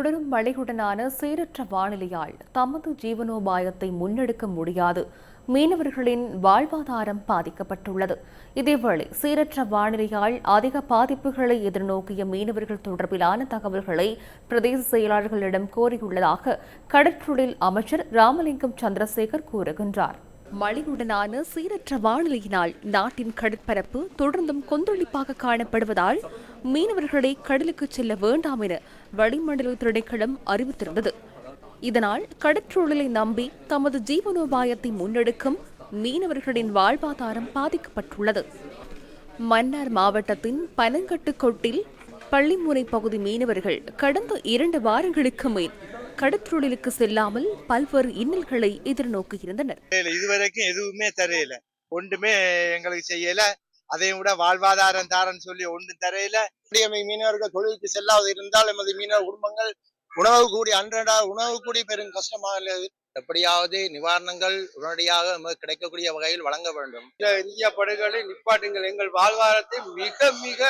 தொடரும் மழையுடனான சீரற்ற வானிலையால் தமது ஜீவனோபாயத்தை முன்னெடுக்க முடியாது. மீனவர்களின் வாழ்வாதாரம் பாதிக்கப்பட்டுள்ளது. இதேவேளை சீரற்ற வானிலையால் அதிக பாதிப்புகளை எதிர்நோக்கிய மீனவர்கள் தொடர்பிலான தகவல்களை பிரதேச செயலாளர்களிடம் கோரியுள்ளதாக கடற்றொழில் அமைச்சர் ராமலிங்கம் சந்திரசேகர் கூறுகின்றார். மழையுடனான சீரற்ற வானிலையினால் நாட்டின் கடற்பரப்பு தொடர்ந்தும் கொந்தளிப்பாக காணப்படுவதால் மீனவர்களை கடலுக்கு செல்ல வேண்டாம் என வளிமண்டல திணைக்களம் அறிவித்திருந்தது. இதனால் கடற்றொழிலை நம்பி தமது ஜீவனோபாயத்தை முன்னெடுக்கும் மீனவர்களின் வாழ்வாதாரம் பாதிக்கப்பட்டுள்ளது. மன்னார் மாவட்டத்தின் பனங்கட்டுக்கோட்டில் பள்ளிமுனை பகுதி மீனவர்கள் கடந்த இரண்டு வாரங்களுக்கு மேல் கடற்றொழிலுக்கு செல்லாமல் பல்வேறு இன்னல்களை இல்ல இதுவரைக்கும் எதுவுமே தரையில. ஒன்றுமே எங்களுக்கு செய்யல. அதையும் விட வாழ்வாதாரம் தாரன்னு சொல்லி ஒன்றும் தரையில. மீனவர்கள் தொழிலுக்கு செல்லாது இருந்தால் எமது மீனவர் குடும்பங்கள் உணவு கூடி அன்றாட உணவு கூடி பெரும் கஷ்டமாக எப்படியாவது நிவாரணங்கள் உடனடியாக நமக்கு கிடைக்கக்கூடிய வகையில் வழங்க வேண்டும். இந்திய படகுகளை நிப்பாட்டுங்கள் எங்கள் வாழ்வாதாரத்தை மிக மிக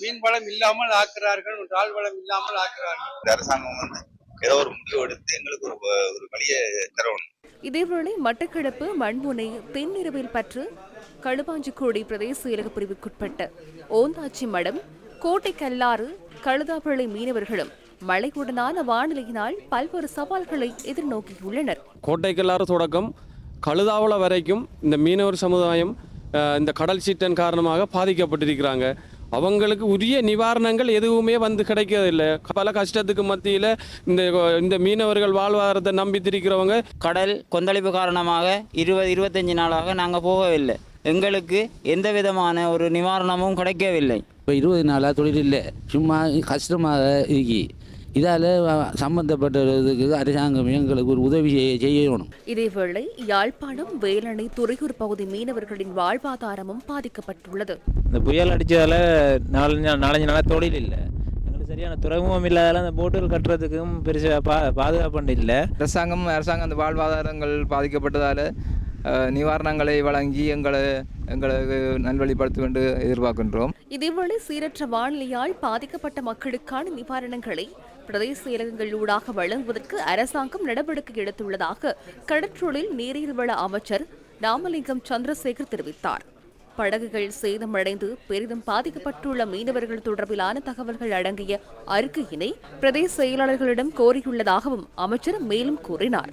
மீன் வளம் இல்லாமல் ஆக்குறார்கள் ஆள் வளம் இல்லாமல் ஆக்குறார்கள். அரசாங்கம் வந்து ஏதோ ஒரு முடிவு எடுத்து எங்களுக்கு ஒரு ஒரு வழியை தரணும். இதேவேளை மட்டக்களப்பு மண்முனை தென்னிரவில் பற்று களுவாஞ்சிக்கோடி பிரதேச செயலக பிரிவுக்குட்பட்ட ஓந்தாச்சி மடம் கோட்டை கல்லாறு கழுதாப்பள்ளி மீனவர்களும் மழையுடனான வானிலையினால் பல்வேறு சவால்களை எதிர்நோக்கியுள்ளனர். கோட்டைக்கல்லாறு தொடக்கம் கழுதாவள வரைக்கும் இந்த மீனவர் சமுதாயம் இந்த கடல் சீற்றன் காரணமாக பாதிக்கப்பட்டிருக்கிறாங்க. அவங்களுக்கு உரிய நிவாரணங்கள் எதுவுமே வந்து கிடைக்கிறதில்லை பல கஷ்டத்துக்கு மத்தியில் இந்த இந்த மீனவர்கள் வாழ்வாதாரத்தை நம்பி திரிக்கிறவங்க கடல் கொந்தளிப்பு காரணமாக இருபது இருபத்தஞ்சி நாளாக நாங்கள் போகவில்லை. எங்களுக்கு எந்த விதமான ஒரு நிவாரணமும் கிடைக்கவில்லை. இப்போ இருபது நாளாக தொழில் இல்லை. சும்மா கஷ்டமாக இருக்கி. இதால் சம்மந்தப்பட்டதுக்கு அரசாங்கம் எங்களுக்கு ஒரு உதவி செய்ய செய்யணும். இதேவேளை யாழ்ப்பாணம் வேலணை துறையூர் பகுதி மீனவர்களின் வாழ்வாதாரமும் பாதிக்கப்பட்டுள்ளது. இந்த புயல் அடித்ததால் நாலஞ்சு நாலஞ்சு நாளாக தொழில் இல்லை. எங்களுக்கு சரியான துறைமுகம் இல்லாதால அந்த போட்டுகள் கட்டுறதுக்கும் பெருசாக பா பாதுகாப்பு இல்லை. அரசாங்கம் அரசாங்கம் அந்த வாழ்வாதாரங்கள் பாதிக்கப்பட்டதால் நிவாரணங்களை வழங்கி எங்களை எங்களுக்கு நல்வழிப்படுத்த வேண்டும் எதிர்பார்க்கின்றோம் இதேவேளை சீரற்ற வானிலையால் பாதிக்கப்பட்ட மக்களுக்கான நிவாரணங்களை பிரதேச செயலகங்களூடாக வழங்குவதற்கு அரசாங்கம் நடவடிக்கை எடுத்துள்ளதாக கடற்றொழில் நீரியல் வள அமைச்சர் ராமலிங்கம் சந்திரசேகர் தெரிவித்தார். படகுகள் சேதமடைந்து பெரிதும் பாதிக்கப்பட்டுள்ள மீனவர்கள் தொடர்பிலான தகவல்கள் அடங்கிய அறிக்கையினை பிரதேச செயலாளர்களிடம் கோரியுள்ளதாகவும் அமைச்சர் மேலும் கூறினார்.